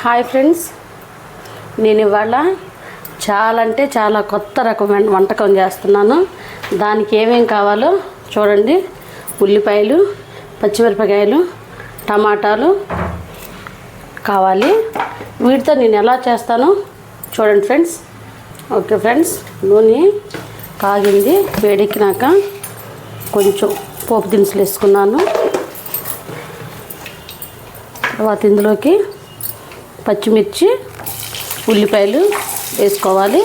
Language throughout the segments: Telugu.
హాయ్ ఫ్రెండ్స్ నేను ఇవాళ చాలా అంటే చాలా కొత్త రకమైన వంటకం చేస్తున్నాను. దానికి ఏమేం కావాలో చూడండి. ఉల్లిపాయలు పచ్చిమిరపకాయలు టమాటాలు కావాలి. వీటితో నేను ఎలా చేస్తానో చూడండి ఫ్రెండ్స్ ఓకే ఫ్రెండ్స్ నూనె కాగింది వేడెక్కినాక కొంచెం పోపు దినుసులు వేసుకున్నాను. తర్వాత ఇందులోకి పచ్చిమిర్చి ఉల్లిపాయలు వేసుకోవాలి.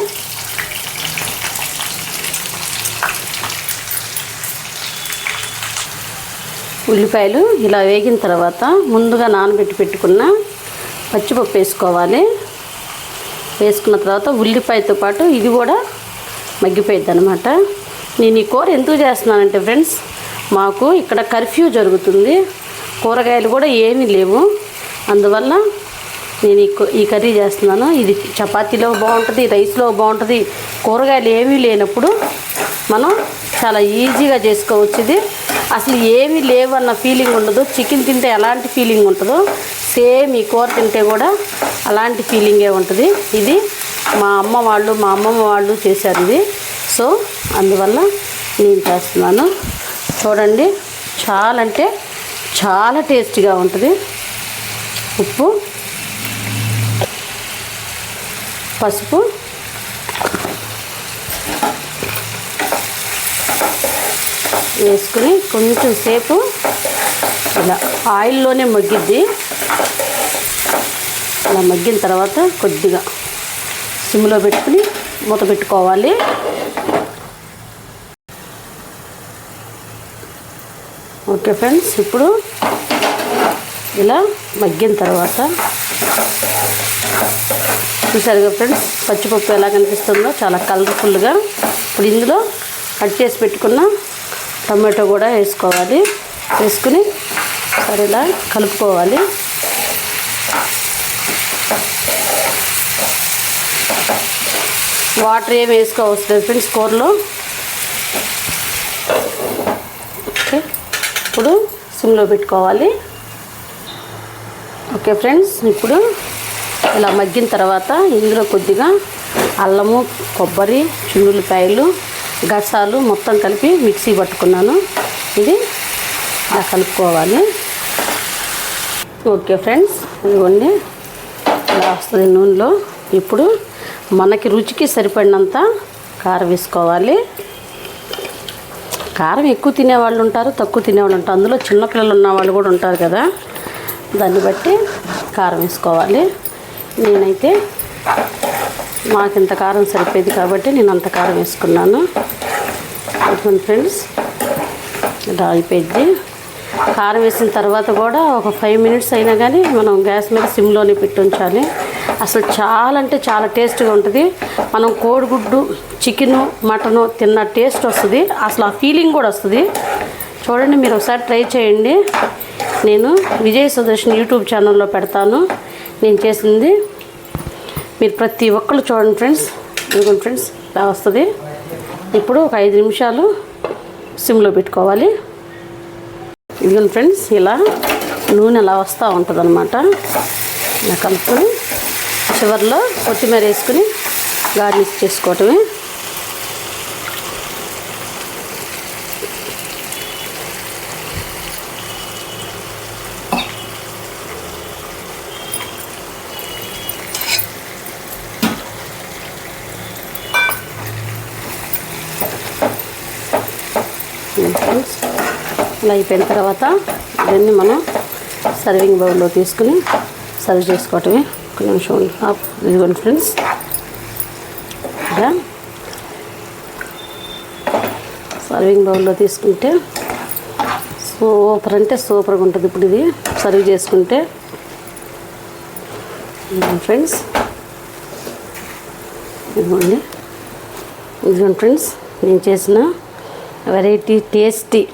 ఉల్లిపాయలు ఇలా వేగిన తర్వాత ముందుగా నానబెట్టి పెట్టుకున్న పచ్చిపప్పు వేసుకోవాలి. వేసుకున్న తర్వాత ఉల్లిపాయతో పాటు ఇది కూడా మగ్గిపోయింది అనమాట నేను ఈ కూర ఎందుకు చేస్తున్నానంటే ఫ్రెండ్స్ మాకు ఇక్కడ కర్ఫ్యూ జరుగుతుంది. కూరగాయలు కూడా ఏమీ లేవు. అందువల్ల నేను ఈ ఈ కర్రీ చేస్తున్నాను. ఇది చపాతీలో బాగుంటుంది రైస్లో బాగుంటుంది. కూరగాయలు ఏమీ లేనప్పుడు మనం చాలా ఈజీగా చేసుకోవచ్చు ఇది. అసలు ఏమీ లేవు అన్న ఫీలింగ్ ఉండదు. చికెన్ తింటే ఎలాంటి ఫీలింగ్ ఉంటుందో సేమ్ ఈ కూర తింటే కూడా అలాంటి ఫీలింగే ఉంటుంది. ఇది మా అమ్మ వాళ్ళు మా అమ్మమ్మ వాళ్ళు చేశారు ఇది. సో అందువల్ల నేను చేస్తున్నాను. చూడండి చాలా అంటే చాలా టేస్టీగా ఉంటుంది. ఉప్పు పసుపు. వేసుకుని కొంచెం సేపు ఇలా ఆయిల్లోనే మగ్గిద్ది. అలా మగ్గిన తర్వాత కొద్దిగా సిమ్లో పెట్టుకుని మూత పెట్టుకోవాలి. ఓకే ఫ్రెండ్స్ ఇప్పుడు ఇలా మగ్గిన తర్వాత చూసారుగా ఫ్రెండ్స్? పచ్చిపప్పు ఎలా కనిపిస్తుందో చాలా కలర్ఫుల్గా. ఇప్పుడు ఇందులో కట్ చేసి పెట్టుకున్న టమాటో కూడా వేసుకోవాలి. వేసుకుని సరే ఇలా కలుపుకోవాలి. వాటర్ ఏమి వేసుకోవస్తుంది ఫ్రెండ్స్ కూరలో. ఓకే. ఇప్పుడు సిమ్లో పెట్టుకోవాలి. ఓకే ఫ్రెండ్స్ ఇప్పుడు ఇలా మగ్గిన తర్వాత ఇందులో కొద్దిగా అల్లము కొబ్బరి చున్నులపాయలు గసాలు మొత్తం కలిపి మిక్సీ పట్టుకున్నాను. ఇది ఇలా కలుపుకోవాలి. ఓకే ఫ్రెండ్స్ ఇదిగోండి. ఇలా వస్తుంది నూనెలో. ఇప్పుడు మనకి రుచికి సరిపడినంత కారం వేసుకోవాలి. కారం ఎక్కువ తినేవాళ్ళు ఉంటారు తక్కువ తినేవాళ్ళు ఉంటారు. అందులో చిన్నపిల్లలు ఉన్న వాళ్ళు కూడా ఉంటారు కదా. దాన్ని బట్టి కారం వేసుకోవాలి. నేనైతే మాకు ఇంత కారం సరిపోయేది కాబట్టి నేను అంత కారం వేసుకున్నాను. ఓకే ఫ్రెండ్స్ ఇలా అయిపోయింది కారం వేసిన తర్వాత కూడా ఒక ఫైవ్ మినిట్స్ అయినా కానీ మనం గ్యాస్ మీద సిమ్లోనే పెట్టి ఉంచాలి. అసలు చాలా అంటే చాలా టేస్ట్గా ఉంటుంది. మనం కోడిగుడ్డు చికెను మటను తిన్న టేస్ట్ వస్తుంది. అసలు ఆ ఫీలింగ్ కూడా వస్తుంది. చూడండి మీరు ఒకసారి ట్రై చేయండి. నేను విజయ్ సుదర్శన్ యూట్యూబ్ ఛానల్లో పెడతాను. నేను చేసింది. మీరు ప్రతి ఒక్కరు చూడండి ఫ్రెండ్స్. ఇదిగోండి ఫ్రెండ్స్ ఇలా వస్తుంది. ఇప్పుడు ఒక ఐదు నిమిషాలు సిమ్లో పెట్టుకోవాలి. ఇదిగోండి ఫ్రెండ్స్ ఇలా నూనె అలా వస్తూ ఉంటుంది అనమాట ఇలా కలుపుకొని చివరిలో కొత్తిమీర వేసుకుని గార్నిష్ చేసుకోవటమే. ఫ్రెండ్స్ ఇలా అయిపోయిన తర్వాత ఇవన్నీ మనం సర్వింగ్ బౌల్లో తీసుకుని సర్వ్ చేసుకోవటమే. ఒక నిమిషం ఉండు. ఇదిగోండి ఫ్రెండ్స్. ఇలా సర్వింగ్ బౌల్లో తీసుకుంటే సూపర్ అంటే సూపర్గా ఉంటుంది ఇప్పుడు ఇది. సర్వ్ చేసుకుంటే. ఫ్రెండ్స్. ఇదిగోండి. ఇదిగోండి ఫ్రెండ్స్ నేను చేసిన వెరైటీ టేస్టీ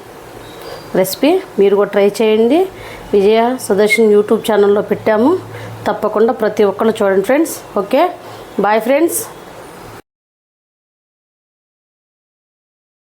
రెసిపీ మీరు కూడా ట్రై చేయండి. విజయ సుదర్శన్ యూట్యూబ్ ఛానల్లో పెట్టాము. తప్పకుండా ప్రతి ఒక్కరు చూడండి ఫ్రెండ్స్. ఓకే? Bye friends.